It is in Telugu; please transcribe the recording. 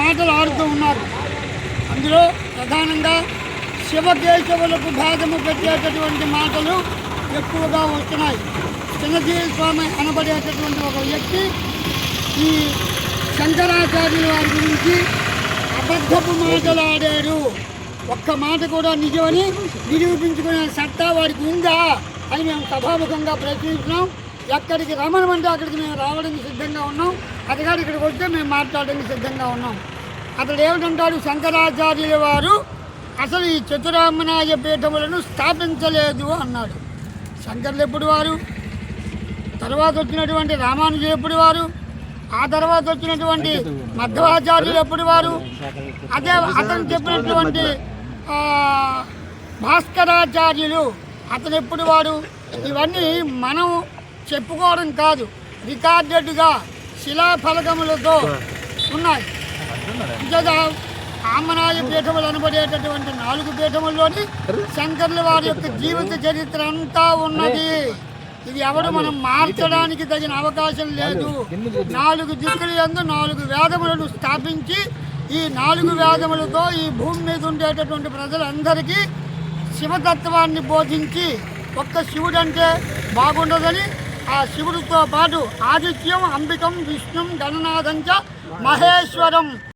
మాటలు ఆడుతూ ఉన్నారు. అందులో ప్రధానంగా శివకేశవులకు భేదము పెట్టేటటువంటి మాటలు ఎక్కువగా వస్తున్నాయి. చిన్నజీవి స్వామి అనబడేటటువంటి ఒక వ్యక్తి ఈ శంకరాచార్యుల వారి గురించి అబద్ధపు మాటలు ఆడాడు. ఒక్క మాట కూడా నిజమని నిరూపించుకునే సత్తా వారికి ఉందా అని మేము సభాముఖంగా ప్రయత్నించినాం ఎక్కడికి రమణమంటే అక్కడికి మేము రావడానికి సిద్ధంగా ఉన్నాం. అతగాడు ఇక్కడికి వస్తే మేము మాట్లాడడానికి సిద్ధంగా ఉన్నాం. అతడు ఏమిటంటాడు? శంకరాచార్యుల వారు అసలు ఈ చతురామనాయ పీఠములను స్థాపించలేదు అన్నాడు. శంకర్లు ఎప్పుడు వారు? తర్వాత వచ్చినటువంటి రామానుజు ఎప్పుడు వారు? ఆ తర్వాత వచ్చినటువంటి మధ్వాచార్యులు ఎప్పుడు వారు? అదే అతను చెప్పినటువంటి భాస్కరాచార్యులు అతను ఎప్పుడు వాడు ఇవన్నీ మనం చెప్పుకోవడం కాదు. రికార్డెడ్గా శిలాఫలకములతో ఉన్నాయి. ఇంకొక ఆమనాయ పీఠములు అనబడేటటువంటి నాలుగు పీఠముల్లోని శంకర్ల వారి యొక్క జీవిత చరిత్ర అంతా ఉన్నది. ఇది ఎవడు మనం మార్చడానికి తగిన అవకాశం లేదు. నాలుగు దిక్కుల యందు నాలుగు వేదములను స్థాపించి ఈ నాలుగు వేదములతో ఈ భూమి మీద ఉండేటటువంటి ప్రజలందరికీ శివతత్వాన్ని బోధించి ఒక్క శివుడు అంటే బాగుండదని ఆ శివుడితో పాటు ఆదిత్యం అంబికం విష్ణుం గణనాథంచ మహేశ్వరం.